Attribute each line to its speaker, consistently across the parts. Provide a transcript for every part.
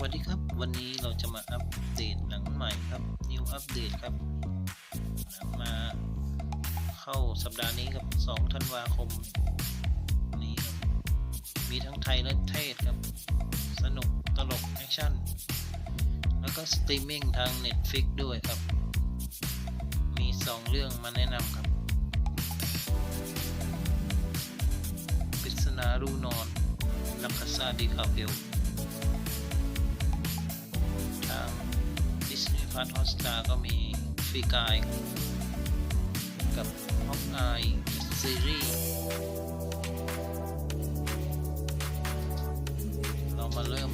Speaker 1: วัสดีครับ วันนี้เราจะมาอัปเดตหนังใหม่ครับ New Update ครับ มาเข้าสัปดาห์นี้ครับ 2 ธันวาคม นี้มีทั้งไทยและเทศครับ สนุกตลกแอคชั่น แล้วก็สตรีมมิ่งทาง Netflix ด้วยครับ มี 2 เรื่องมาแนะนำครับปริศนารูนอนลักคาซาดีคาเบล Disney Plus Hotstar ก็มีฟรีกายกับฮอกอายซีรีส์เรามาเริ่ม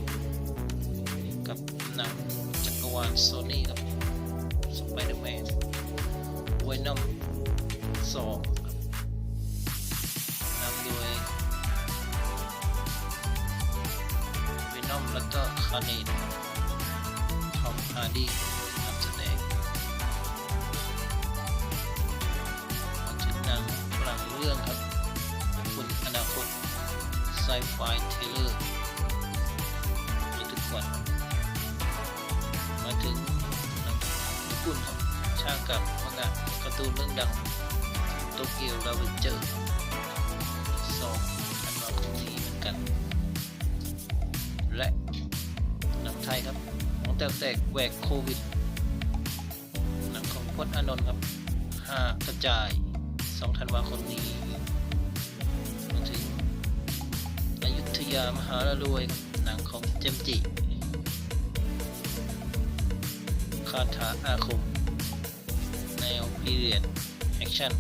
Speaker 1: กับหนังจักรวาลโซนี่ครับ Spider-Man Venom 2ครับนำโดย Venom แล้วก็ Carnage ทอมฮาร์ดี้ ไซไฟเทเลอร์ระทึกขวัญมาถึงญี่ปุ่นครับช่างกับมังงะการ์ตูนเรื่องดังโตเกียวลาเวนเจอร์สองธันวาคมนี้เหมือนกัน และหนังไทยครับของแตกแตกแหวกโควิดหนังของพจน์อานนท์ครับห้ากระจาย2ธันวาคมนี้ ยามหาละรวยหนังของเจมจิคาถาอาคม แนวพีเรียดแอคชั่น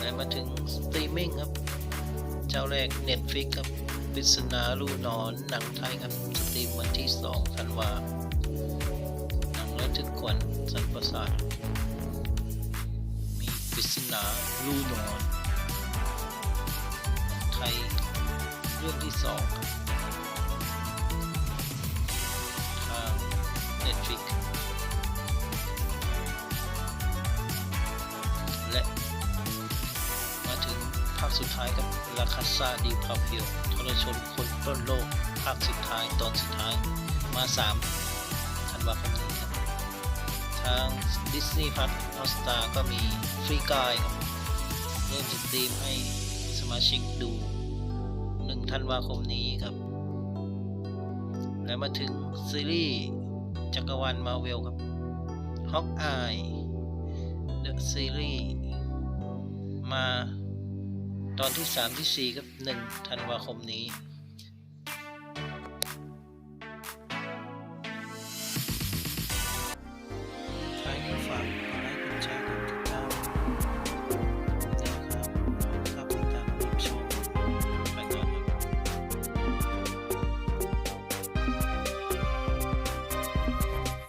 Speaker 1: และมาถึงสตรีมมิ่งครับ เจ้าแรก Netflix ครับปริศนาลูหนอนหนังไทยครับ สตรีมวันที่ 2 ธันวาหนังระทึกขวัญสันประสาท นาลูนอน ไทย เรื่องที่2ครับทาง Netflix และ มาถึงภาคสุดท้ายกับลาคาซาดีพาเพียวทรชนคนปล้นโลก ภาคสุดท้ายตอนสุดท้ายมา 3 ธันวาคมนี้ครับ ทาง Disney Plus Hotstar ก็มีฟรีกายครับเริ่มสตรีมให้สมาชิกดู 1 ธันวาคมนี้ครับ และมาถึงซีรีส์จักรวาลมาเวลครับ Hawkeye The Series มาตอนที่ 3 ที่ 4 ครับ 1 ธันวาคมนี้